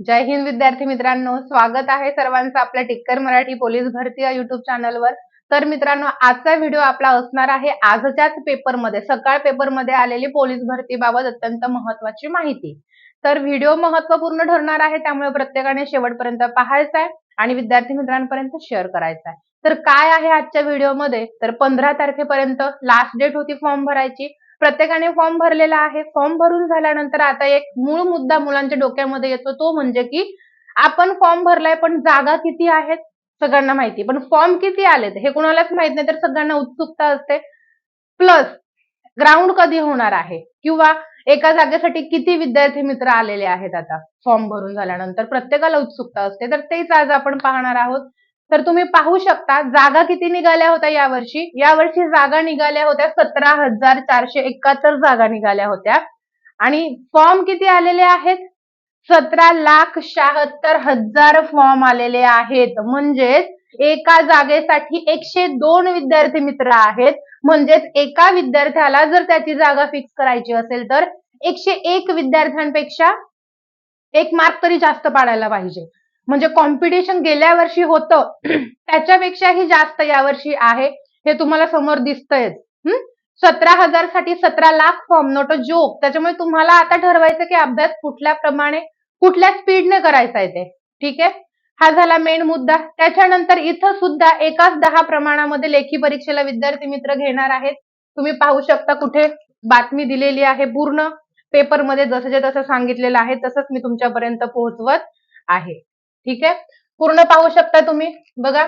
जय हिंद विद्यार्थी मित्रांनो स्वागत आहे सर्वांचं आपल्या टिक्कर मराठी पोलीस भरती या युट्यूब चॅनलवर तर मित्रांनो आजचा व्हिडिओ आपला असणार आहे आजच्याच पेपरमध्ये सकाळ पेपरमध्ये आलेली पोलीस भरतीबाबत अत्यंत महत्वाची माहिती. तर व्हिडिओ महत्त्वपूर्ण ठरणार आहे त्यामुळे प्रत्येकाने शेवटपर्यंत पाहायचा आहे आणि विद्यार्थी मित्रांपर्यंत शेअर करायचा आहे तर काय आहे आजच्या व्हिडिओमध्ये तर पंधरा तारखेपर्यंत लास्ट डेट होती फॉर्म भरायची. प्रत्येकाने फॉर्म भरलेला आहे. फॉर्म भरून झाल्यानंतर आता एक मूळ मुद्दा मुलांच्या डोक्यामध्ये येतो तो म्हणजे की आपण फॉर्म भरलाय पण जागा किती आहेत सगळ्यांना माहिती. पण फॉर्म किती आलेत हे कोणालाच माहीत नाही तर सगळ्यांना उत्सुकता असते. प्लस ग्राउंड कधी होणार आहे? किंवा एका जागेसाठी किती विद्यार्थी मित्र आलेले आहेत आता? फॉर्म भरून झाल्यानंतर प्रत्येकाला उत्सुकता असते. तर तेच आज आपण पाहणार आहोत. तर तुम्ही पाहू शकता जागा किती निघाल्या होत्या यावर्षी? यावर्षी जागा निघाल्या होत्या सतरा हजार चारशे एकाहत्तर जागा निघाल्या होत्या. आणि फॉर्म किती आलेले आहेत? सतरा लाख शहात्तर हजार फॉर्म आलेले आहेत. म्हणजेच एका जागेसाठी एकशे दोन विद्यार्थी मित्र आहेत. म्हणजेच एका विद्यार्थ्याला जर त्याची जागा फिक्स करायची असेल तर एकशे एक विद्यार्थ्यांपेक्षा एक मार्क तरी जास्त पाडायला पाहिजे. म्हणजे कॉम्पिटिशन गेल्या वर्षी होतं त्याच्यापेक्षाही जास्त यावर्षी आहे हे तुम्हाला समोर दिसतंयच सतरा हजारसाठी सतरा लाख फॉर्म नोट जोक त्याच्यामुळे तुम्हाला आता ठरवायचं की अभ्यास कुठल्या प्रमाणे कुठल्या स्पीडने करायचा आहे ते. ठीक आहे? हा झाला मेन मुद्दा. त्याच्यानंतर इथं सुद्धा एकाच दहा प्रमाणामध्ये लेखी परीक्षेला विद्यार्थी मित्र घेणार आहेत. तुम्ही पाहू शकता कुठे बातमी दिलेली आहे पूर्ण. पेपरमध्ये जसं जे तसं सांगितलेलं आहे तसंच मी तुमच्यापर्यंत पोहोचवत आहे. ठीक आहे? पूर्ण पाहू शकता तुम्ही. बघा.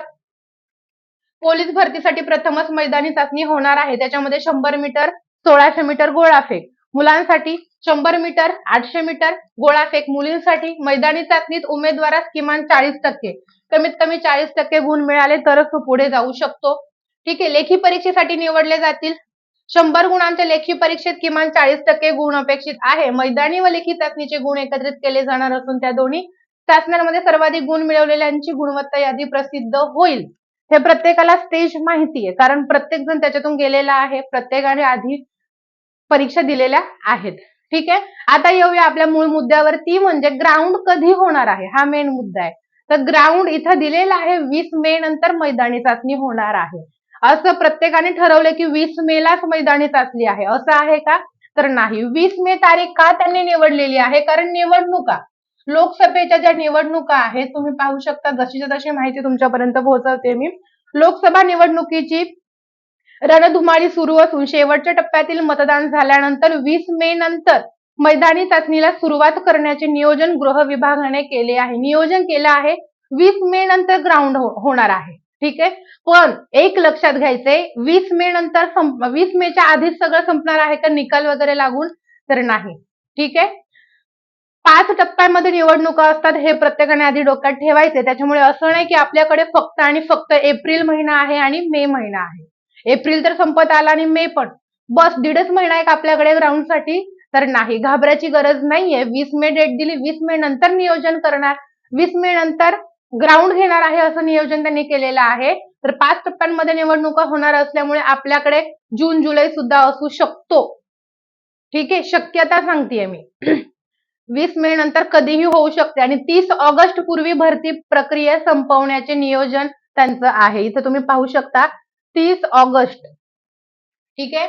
पोलीस भरतीसाठी प्रथमच मैदानी चाचणी होणार आहे. त्याच्यामध्ये शंभर मीटर सोळाशे मीटर गोळाफेक मुलांसाठी शंभर मीटर आठशे मीटर गोळाफेक मुलींसाठी मैदानी चाचणीत उमेदवारास किमान चाळीस टक्के. कमीत कमी चाळीस टक्के गुण मिळाले तरच तो पुढे जाऊ शकतो. ठीक आहे? लेखी परीक्षेसाठी निवडले जातील. शंभर गुणांच्या लेखी परीक्षेत किमान चाळीस टक्के गुण अपेक्षित आहे. मैदानी व लेखी चाचणीचे गुण एकत्रित केले जाणार असून त्या दोन्ही चाचण्यांमध्ये सर्वाधिक गुण मिळवलेल्यांची गुणवत्ता यादी प्रसिद्ध होईल. हे प्रत्येकाला स्टेज माहिती आहे. कारण प्रत्येक जण त्याच्यातून गेलेला आहे. प्रत्येकाने आधी परीक्षा दिलेल्या आहेत. ठीक आहे? आता येऊया आपल्या मूळ मुद्द्यावर ती म्हणजे ग्राउंड कधी होणार आहे? हा मेन मुद्दा आहे. तर ग्राउंड इथं दिलेला आहे. वीस मे नंतर मैदानी चाचणी होणार आहे. असं प्रत्येकाने ठरवलं की वीस मे लाच मैदानी चाचणी आहे. असं आहे का? तर नाही. वीस मे तारीख का त्यांनी निवडलेली आहे? कारण निवडणुका. लोकसभेच्या ज्या निवडणुका आहेत तुम्ही पाहू शकता जशीच्या तशी माहिती तुमच्यापर्यंत पोहोचवते मी. लोकसभा निवडणुकीची रणधुमाळी सुरू असून शेवटच्या टप्प्यातील मतदान झाल्यानंतर वीस मे नंतर मैदानी चाचणीला सुरुवात करण्याचे नियोजन गृह विभागाने केले आहे. नियोजन केलं आहे वीस मे नंतर ग्राउंड हो, होणार आहे. ठीक आहे? पण एक लक्षात घ्यायचंय वीस मे नंतर वीस मेच्या आधीच सगळं संपणार आहे का? निकाल वगैरे लागून तर नाही. ठीक आहे? पाच टप्प्यांमध्ये निवडणुका असतात हे प्रत्येकाने आधी डोक्यात ठेवायचे. त्याच्यामुळे असं नाही की आपल्याकडे फक्त आणि फक्त एप्रिल महिना आहे आणि मे महिना आहे. एप्रिल तर संपत आला आणि मे पण. बस दीडच महिना एक आपल्याकडे ग्राउंडसाठी तर नाही. घाबरायची गरज नाहीये. वीस मे डेट दिली वीस मे नंतर नियोजन करणार. वीस मे नंतर ग्राउंड घेणार आहे असं नियोजन त्यांनी केलेलं आहे. तर पाच टप्प्यांमध्ये निवडणुका होणार असल्यामुळे आपल्याकडे जून जुलै सुद्धा असू शकतो. ठीक आहे? शक्यता सांगतेय मी. वीस मे नंतर कधीही होऊ शकते. आणि तीस ऑगस्ट पूर्वी भरती प्रक्रिया संपवण्याचे नियोजन त्यांचं आहे. इथं तुम्ही पाहू शकता तीस ऑगस्ट. ठीक आहे?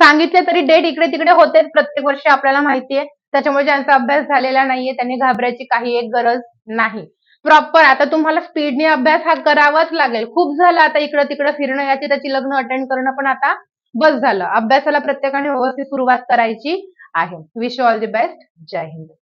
सांगितले तरी डेट इकडे तिकडे होते. प्रत्येक वर्षी आपल्याला माहिती आहे. त्याच्यामुळे ज्यांचा अभ्यास झालेला नाहीये त्यांनी घाबरायची काही एक गरज नाही. प्रॉपर आता तुम्हाला स्पीडने अभ्यास हा करावाच लागेल. खूप झालं आता इकडं तिकडं फिरणं याची त्याची लग्न अटेंड करणं पण आता बस झालं. अभ्यासाला प्रत्येकाने व्यवस्थित सुरुवात करायची. आहे. विश ऑल द बेस्ट जय हिंद